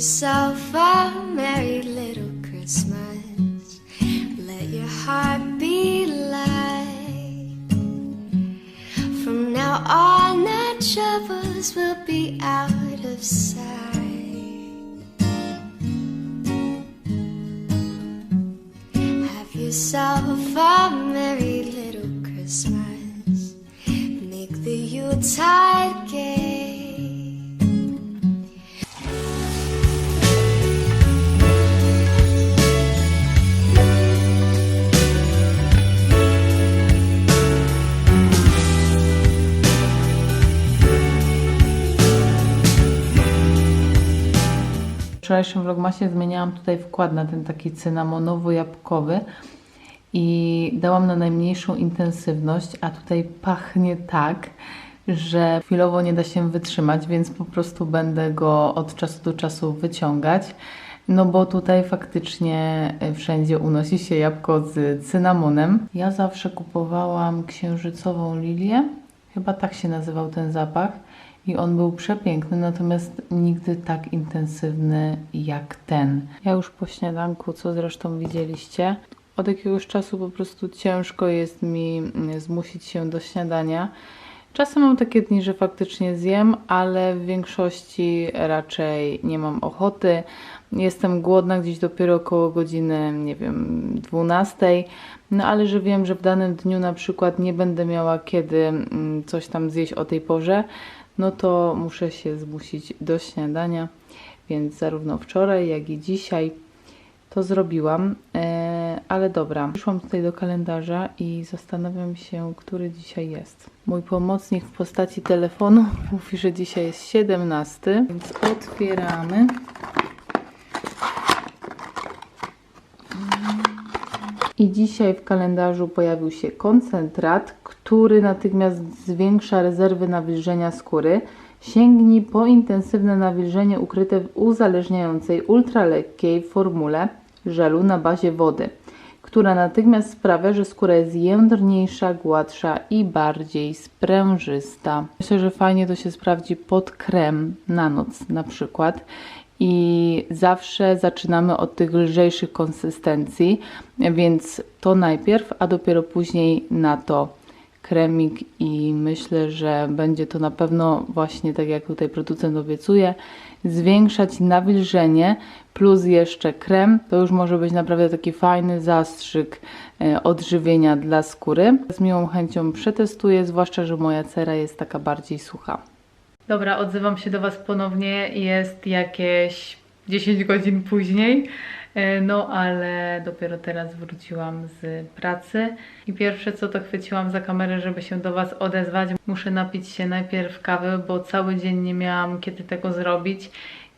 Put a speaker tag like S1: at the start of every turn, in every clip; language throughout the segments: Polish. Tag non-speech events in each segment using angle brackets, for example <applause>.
S1: yourself a merry little Christmas. Let your heart be light. From now on, our troubles will be out of sight. Have yourself a merry little Christmas. Make the Yuletide gay.
S2: Wczorajszym vlogmasie zmieniałam tutaj wkład na ten taki cynamonowo-jabłkowy i dałam na najmniejszą intensywność, a tutaj pachnie tak, że chwilowo nie da się wytrzymać, więc po prostu będę go od czasu do czasu wyciągać. No bo tutaj faktycznie e, wszędzie unosi się jabłko z cynamonem. Ja zawsze kupowałam księżycową lilię, chyba tak się nazywał ten zapach i on był przepiękny, natomiast nigdy tak intensywny jak ten. Ja już po śniadanku, co zresztą widzieliście, od jakiegoś czasu po prostu ciężko jest mi mm, zmusić się do śniadania. Czasem mam takie dni, że faktycznie zjem, ale w większości raczej nie mam ochoty. Jestem głodna gdzieś dopiero około godziny, nie wiem, 12. No ale że wiem, że w danym dniu na przykład nie będę miała kiedy mm, coś tam zjeść o tej porze, no to muszę się zmusić do śniadania. Więc zarówno wczoraj, jak i dzisiaj to zrobiłam. E, ale dobra, przyszłam tutaj do kalendarza i zastanawiam się, który dzisiaj jest. Mój pomocnik w postaci telefonu <laughs> mówi, że dzisiaj jest 17, więc otwieramy. I dzisiaj w kalendarzu pojawił się koncentrat, który natychmiast zwiększa rezerwy nawilżenia skóry. Sięgnij po intensywne nawilżenie ukryte w uzależniającej ultralekkiej formule żelu na bazie wody, która natychmiast sprawia, że skóra jest jędrniejsza, gładsza i bardziej sprężysta. Myślę, że fajnie to się sprawdzi pod krem na noc na przykład i zawsze zaczynamy od tych lżejszych konsystencji, więc to najpierw, a dopiero później na to kremik i myślę, że będzie to na pewno właśnie tak jak tutaj producent obiecuje, zwiększać nawilżenie plus jeszcze krem, to już może być naprawdę taki fajny zastrzyk e, odżywienia dla skóry. Z miłą chęcią przetestuję, zwłaszcza, że moja cera jest taka bardziej sucha. Dobra, odzywam się do Was ponownie. Jest jakieś 10 godzin później. E, No, ale dopiero teraz wróciłam z pracy i pierwsze co to chwyciłam za kamerę, żeby się do Was odezwać. Muszę napić się najpierw kawy, bo cały dzień nie miałam kiedy tego zrobić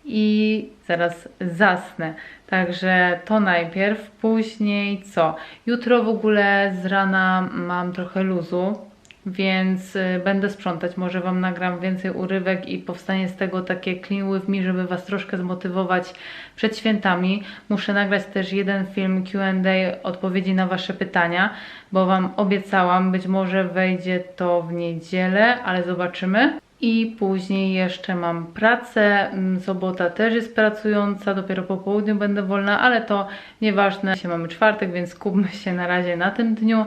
S2: i zaraz zasnę. Także to najpierw, później co? Jutro w ogóle z rana mam trochę luzu, więc y, będę sprzątać. Może Wam nagram więcej urywek i powstanie z tego takie clean with me, żeby Was troszkę zmotywować przed świętami. Muszę nagrać też jeden film Q&A, odpowiedzi na Wasze pytania, bo Wam obiecałam, być może wejdzie to w niedzielę, ale zobaczymy. I później jeszcze mam pracę. Mm, Sobota też jest pracująca, dopiero po południu będę wolna, ale to nieważne. Dzisiaj mamy czwartek, więc skupmy się na razie na tym dniu.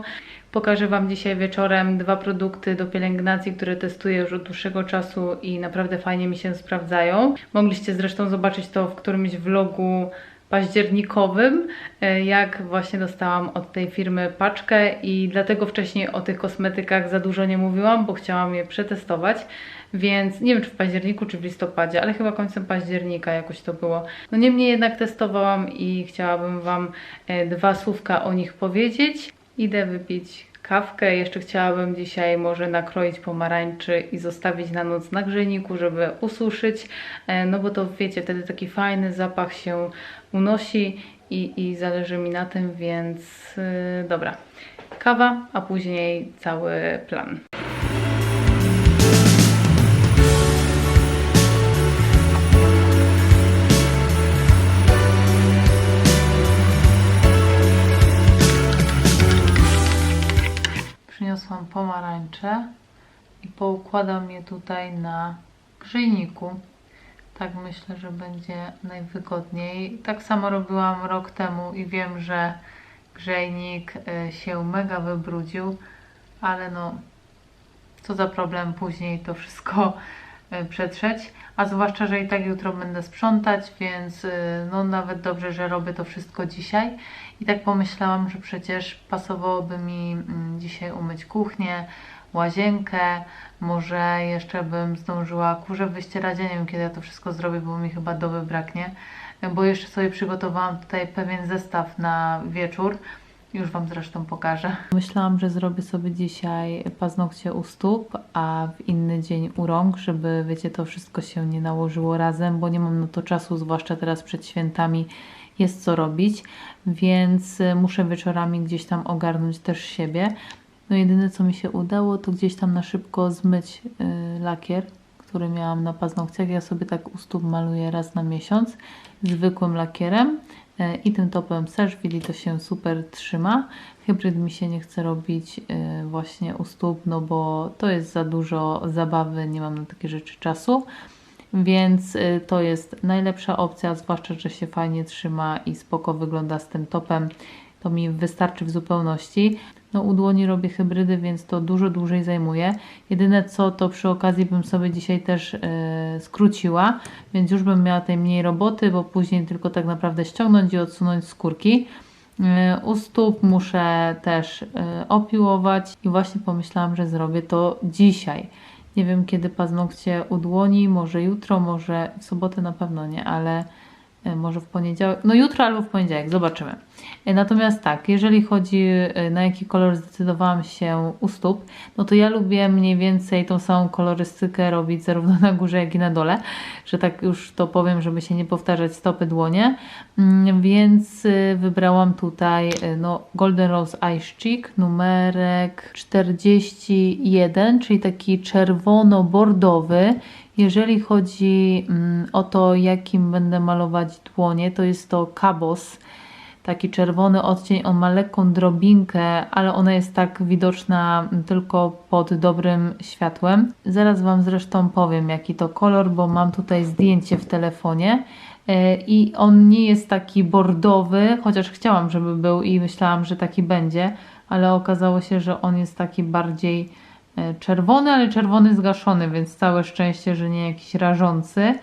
S2: Pokażę Wam dzisiaj wieczorem dwa produkty do pielęgnacji, które testuję już od dłuższego czasu i naprawdę fajnie mi się sprawdzają. Mogliście zresztą zobaczyć to w którymś vlogu październikowym, e, jak właśnie dostałam od tej firmy paczkę i dlatego wcześniej o tych kosmetykach za dużo nie mówiłam, bo chciałam je przetestować, więc nie wiem czy w październiku czy w listopadzie, ale chyba końcem października jakoś to było. No niemniej jednak testowałam i chciałabym Wam e, dwa słówka o nich powiedzieć. Idę wypić kawkę. Jeszcze chciałabym dzisiaj może nakroić pomarańczy i zostawić na noc na grzejniku, żeby ususzyć, e, no bo to wiecie, wtedy taki fajny zapach się unosi i, i zależy mi na tym, więc yy, dobra. Kawa, a później cały plan. Pomarańcze i poukładam je tutaj na grzejniku. Tak myślę, że będzie najwygodniej. Tak samo robiłam rok temu i wiem, że grzejnik y, się mega wybrudził, ale no co za problem później to wszystko przetrzeć. A zwłaszcza, że i tak jutro będę sprzątać, więc y, no nawet dobrze, że robię to wszystko dzisiaj. I tak pomyślałam, że przecież pasowałoby mi mm, dzisiaj umyć kuchnię, łazienkę, może jeszcze bym zdążyła kurze wyścierać. Nie wiem, kiedy ja to wszystko zrobię, bo mi chyba doby braknie. Bo jeszcze sobie przygotowałam tutaj pewien zestaw na wieczór. Już Wam zresztą pokażę. Myślałam, że zrobię sobie dzisiaj paznokcie u stóp, a w inny dzień u rąk, żeby, wiecie, to wszystko się nie nałożyło razem, bo nie mam na to czasu, zwłaszcza teraz przed świętami jest co robić, więc y, muszę wieczorami gdzieś tam ogarnąć też siebie. No jedyne co mi się udało, to gdzieś tam na szybko zmyć y, lakier, który miałam na paznokciach. Ja sobie tak u stóp maluję raz na miesiąc zwykłym lakierem y, i tym topem Serge to się super trzyma. Hybryd mi się nie chce robić y, właśnie u stóp, no bo to jest za dużo zabawy, nie mam na takie rzeczy czasu. Więc y, to jest najlepsza opcja, zwłaszcza, że się fajnie trzyma i spoko wygląda z tym topem. To mi wystarczy w zupełności. No u dłoni robię hybrydy, więc to dużo dłużej zajmuje. Jedyne co, to przy okazji bym sobie dzisiaj też yy, skróciła, więc już bym miała tej mniej roboty, bo później tylko tak naprawdę ściągnąć i odsunąć skórki. Yy, u stóp muszę też yy, opiłować i właśnie pomyślałam, że zrobię to dzisiaj. Nie wiem kiedy paznokcie u dłoni, może jutro, może w sobotę na pewno nie, ale e, może w poniedziałek. No jutro albo w poniedziałek, zobaczymy. E, Natomiast tak, jeżeli chodzi e, na jaki kolor zdecydowałam się u stóp, no to ja lubię mniej więcej tą samą kolorystykę robić zarówno na górze, jak i na dole, że tak już to powiem, żeby się nie powtarzać stopy dłonie. Mm, Więc y, wybrałam tutaj no, Golden Rose Ice Cheek numerek 41, czyli taki czerwono-bordowy. Jeżeli chodzi mm, o to, jakim będę malować dłonie, to jest to Cabos taki czerwony odcień, on ma lekką drobinkę, ale ona jest tak widoczna tylko pod dobrym światłem. Zaraz Wam zresztą powiem jaki to kolor, bo mam tutaj zdjęcie w telefonie e, i on nie jest taki bordowy, chociaż chciałam, żeby był i myślałam, że taki będzie, ale okazało się, że on jest taki bardziej czerwony, ale czerwony zgaszony, więc całe szczęście, że nie jakiś rażący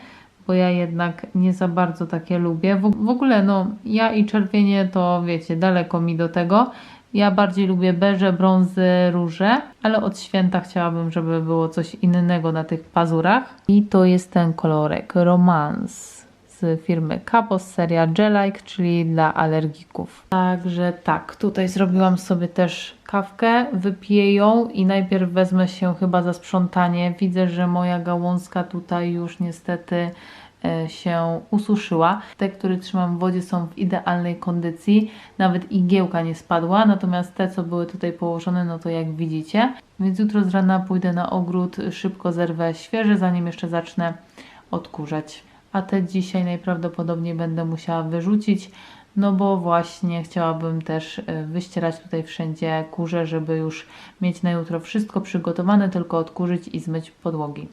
S2: bo ja jednak nie za bardzo takie lubię. W, w ogóle, no, ja i czerwienie to wiecie, daleko mi do tego. Ja bardziej lubię beże, brązy, róże, ale od święta chciałabym, żeby było coś innego na tych pazurach. I to jest ten kolorek Romance firmy Capos, seria Gelike, czyli dla alergików. Także tak, tutaj zrobiłam sobie też kawkę, wypiję ją i najpierw wezmę się chyba za sprzątanie. Widzę, że moja gałązka tutaj już niestety e, się ususzyła. Te, które trzymam w wodzie są w idealnej kondycji, nawet igiełka nie spadła, natomiast te, co były tutaj położone, no to jak widzicie. Więc jutro z rana pójdę na ogród, szybko zerwę świeże, zanim jeszcze zacznę odkurzać. A te dzisiaj najprawdopodobniej będę musiała wyrzucić, no bo właśnie chciałabym też e, wyścierać tutaj wszędzie kurze, żeby już mieć na jutro wszystko przygotowane, tylko odkurzyć i zmyć podłogi.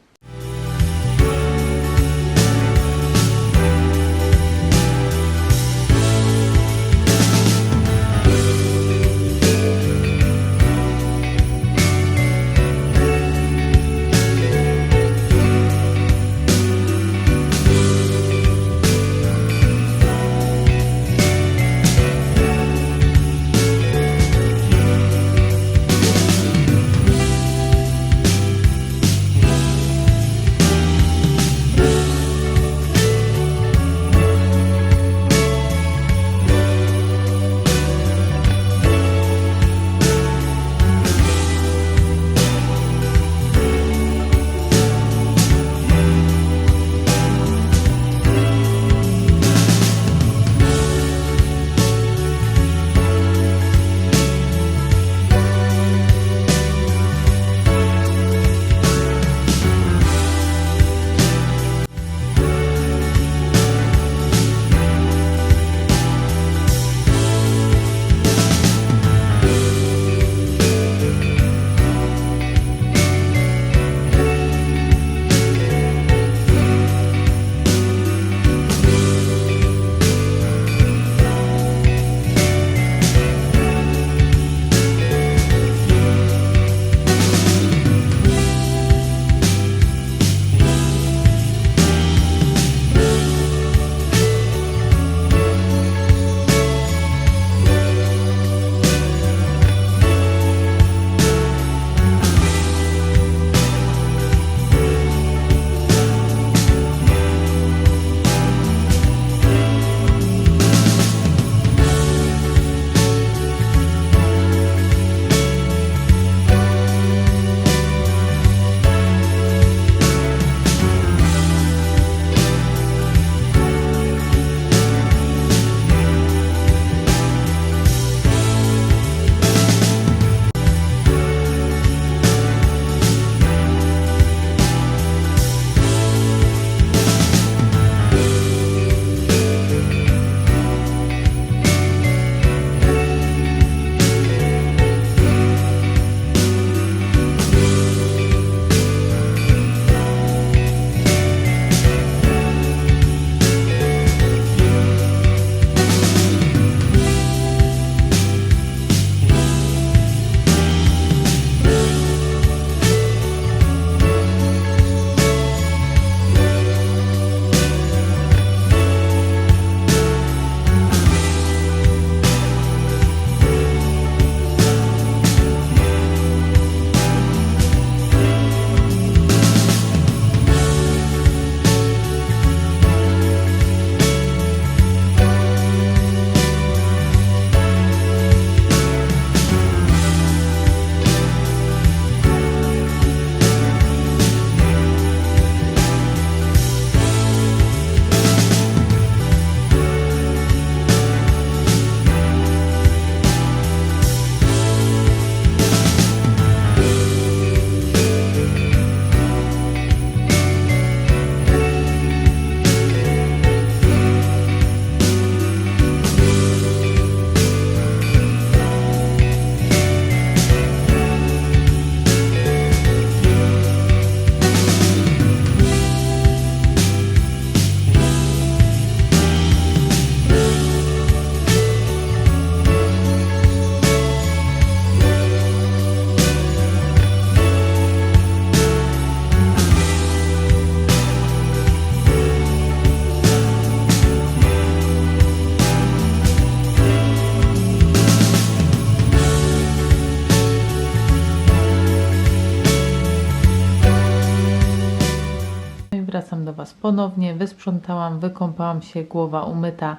S2: Was ponownie. Wysprzątałam, wykąpałam się, głowa umyta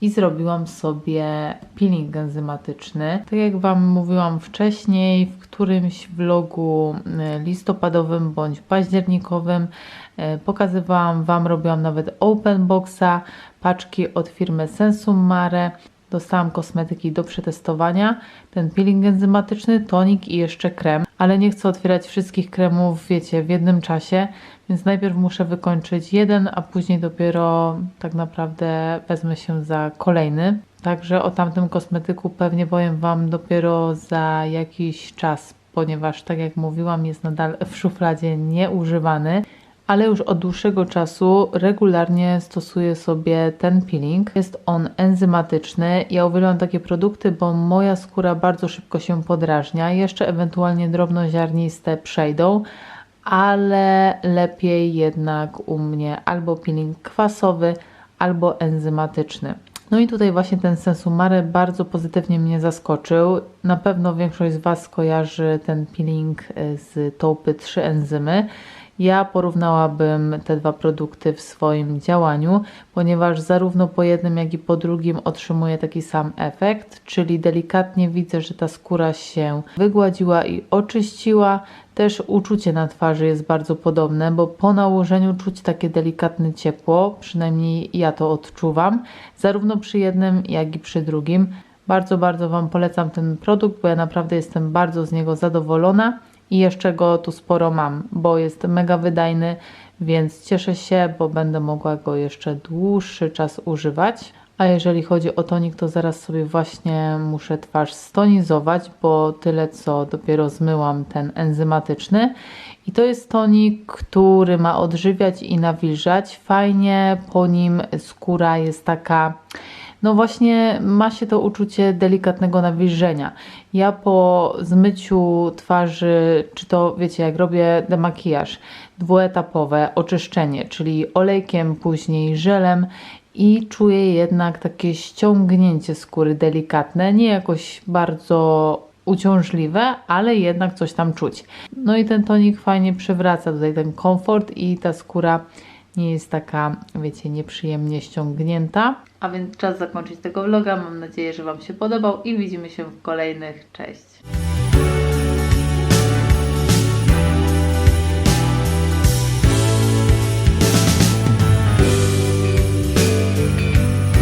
S2: i zrobiłam sobie peeling enzymatyczny. Tak jak Wam mówiłam wcześniej, w którymś vlogu e, listopadowym bądź październikowym e, pokazywałam Wam, robiłam nawet open boxa, paczki od firmy Sensum Mare. Dostałam kosmetyki do przetestowania, ten peeling enzymatyczny, tonik i jeszcze krem, ale nie chcę otwierać wszystkich kremów, wiecie, w jednym czasie, więc najpierw muszę wykończyć jeden, a później dopiero tak naprawdę wezmę się za kolejny. Także o tamtym kosmetyku pewnie powiem Wam dopiero za jakiś czas, ponieważ tak jak mówiłam, jest nadal w szufladzie nieużywany ale już od dłuższego czasu regularnie stosuję sobie ten peeling. Jest on enzymatyczny. Ja uwielbiam takie produkty, bo moja skóra bardzo szybko się podrażnia. Jeszcze ewentualnie drobnoziarniste przejdą, ale lepiej jednak u mnie albo peeling kwasowy, albo enzymatyczny. No i tutaj właśnie ten Sensumare bardzo pozytywnie mnie zaskoczył. Na pewno większość z Was kojarzy ten peeling z Taupy 3 enzymy. Ja porównałabym te dwa produkty w swoim działaniu, ponieważ zarówno po jednym, jak i po drugim otrzymuję taki sam efekt, czyli delikatnie widzę, że ta skóra się wygładziła i oczyściła. Też uczucie na twarzy jest bardzo podobne, bo po nałożeniu czuć takie delikatne ciepło, przynajmniej ja to odczuwam, zarówno przy jednym, jak i przy drugim. Bardzo, bardzo Wam polecam ten produkt, bo ja naprawdę jestem bardzo z niego zadowolona i jeszcze go tu sporo mam, bo jest mega wydajny, więc cieszę się, bo będę mogła go jeszcze dłuższy czas używać. A jeżeli chodzi o tonik, to zaraz sobie właśnie muszę twarz stonizować, bo tyle co dopiero zmyłam ten enzymatyczny. I to jest tonik, który ma odżywiać i nawilżać. Fajnie po nim skóra jest taka no właśnie ma się to uczucie delikatnego nawilżenia. Ja po zmyciu twarzy, czy to wiecie, jak robię demakijaż, dwuetapowe oczyszczenie, czyli olejkiem, później żelem i czuję jednak takie ściągnięcie skóry delikatne, nie jakoś bardzo uciążliwe, ale jednak coś tam czuć. No i ten tonik fajnie przywraca tutaj ten komfort i ta skóra nie jest taka, wiecie, nieprzyjemnie ściągnięta. A więc czas zakończyć tego vloga. Mam nadzieję, że Wam się podobał i widzimy się w kolejnych. Cześć!